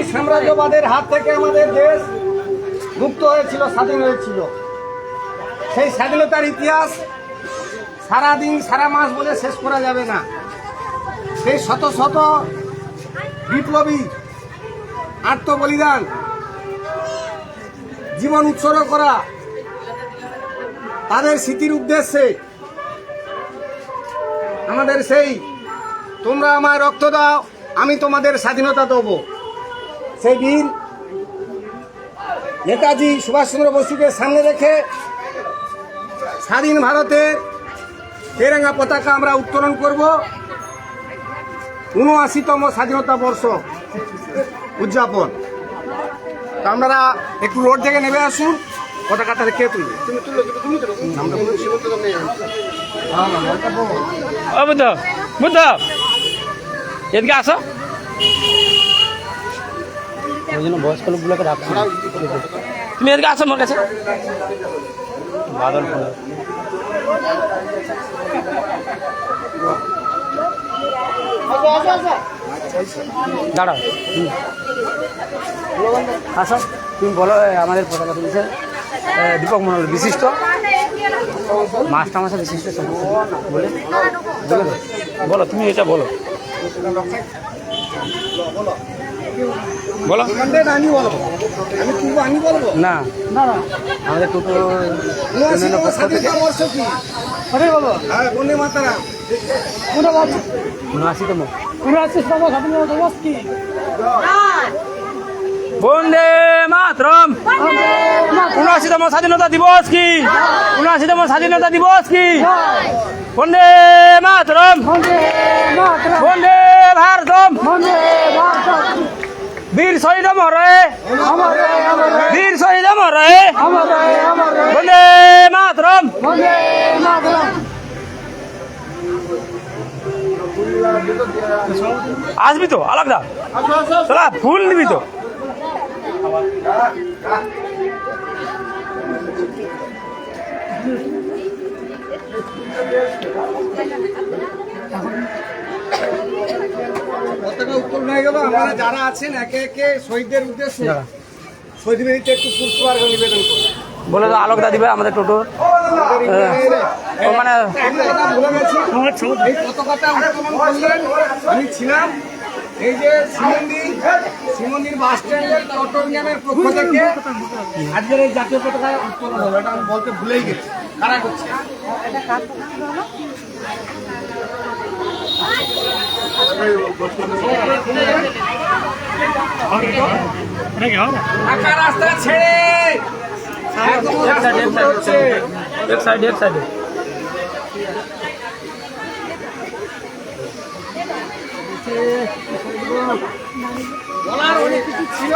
British সাম্রাজ্যবাদের হাত থেকে আমাদের দেশ মুক্ত হয়েছিল, স্বাধীন হয়েছিল। সেই স্বাধীনতার ইতিহাস সারা দিন সারা মাস বলে শেষ করা যাবে না। সেই শত শত বিপ্লবী আত্মবলিদান, জীবন উৎসর্গ করা তাদের স্মৃতির উদ্দেশ্যে আমাদের সেই, তোমরা আমায় রক্ত দাও, আমি তোমাদের স্বাধীনতা দেব। সেই দিন নেতাজি সুভাষচন্দ্র বসুকে সামনে রেখে স্বাধীন ভারতের তেরেঙ্গা পতাকা আমরা উত্তোলন করব। উনআশিতম স্বাধীনতা বর্ষ উদযাপন। তো আপনারা একটু রোড থেকে নেমে আসুন, পতাকাটা কে তুলবে? বুদ্ধ বুদ্ধ, এদিকে আসো। ওই জন্য বয়স্ক লোকগুলোকে রাখছি। তুমি এদিকে আসো আমার কাছে। বাদল দাঁড়াও। আসো। তুমি বলো আমাদের পতাকা তুলছে দীপক মন্ডল বিশিষ্ট। মাস্টার মাসে বিশিষ্ট। বলে। বলো তুমি এটা বলো। বলো। আমি বলব আমি আমি বলব? না। না না আমাদের টোটো উনআশিতম পক্ষ থেকে। স্বাধীনতা বর্ষ কি হ্যাঁ বন্দে মাতারা। উনআশিতম বন্দে মাতরম। উনআশিতম স্বাধীনতা দিবস কি? উনআশিতম স্বাধীনতা দিবস কি? বন্দে মাতরম। বন্দে ভারতম। বীর শহীদ মরে বীর শহীদ মরে বন্দে মাতরম। আসবি তো, আলাদা। তোরা ফুল নিবি তো। পতাকা উত্তোলন হয়ে গেল। আপনারা যারা আছেন একে একে শহীদদের উদ্দেশ্যে শহীদ বেদিতে একটু পুষ্পার্ঘ নিবেদন করুন। বলে তো আলোকদা দিবে আমাদের টোটো। মানে আমি ছিলাম। এই যে শিমন্দির শিমন্দির বাস স্ট্যান্ডের চট্টগ্রামের পক্ষ থেকে আজকের এই জাতীয় পতাকা উত্তোলন হলো। এটা আমি বলতে ভুলেই গেছি। কারা করছে? ফাঁকা ছেড়ে একদম রাস্তা হচ্ছে এক সাইড এক সাইডে বলার অনেক ছিল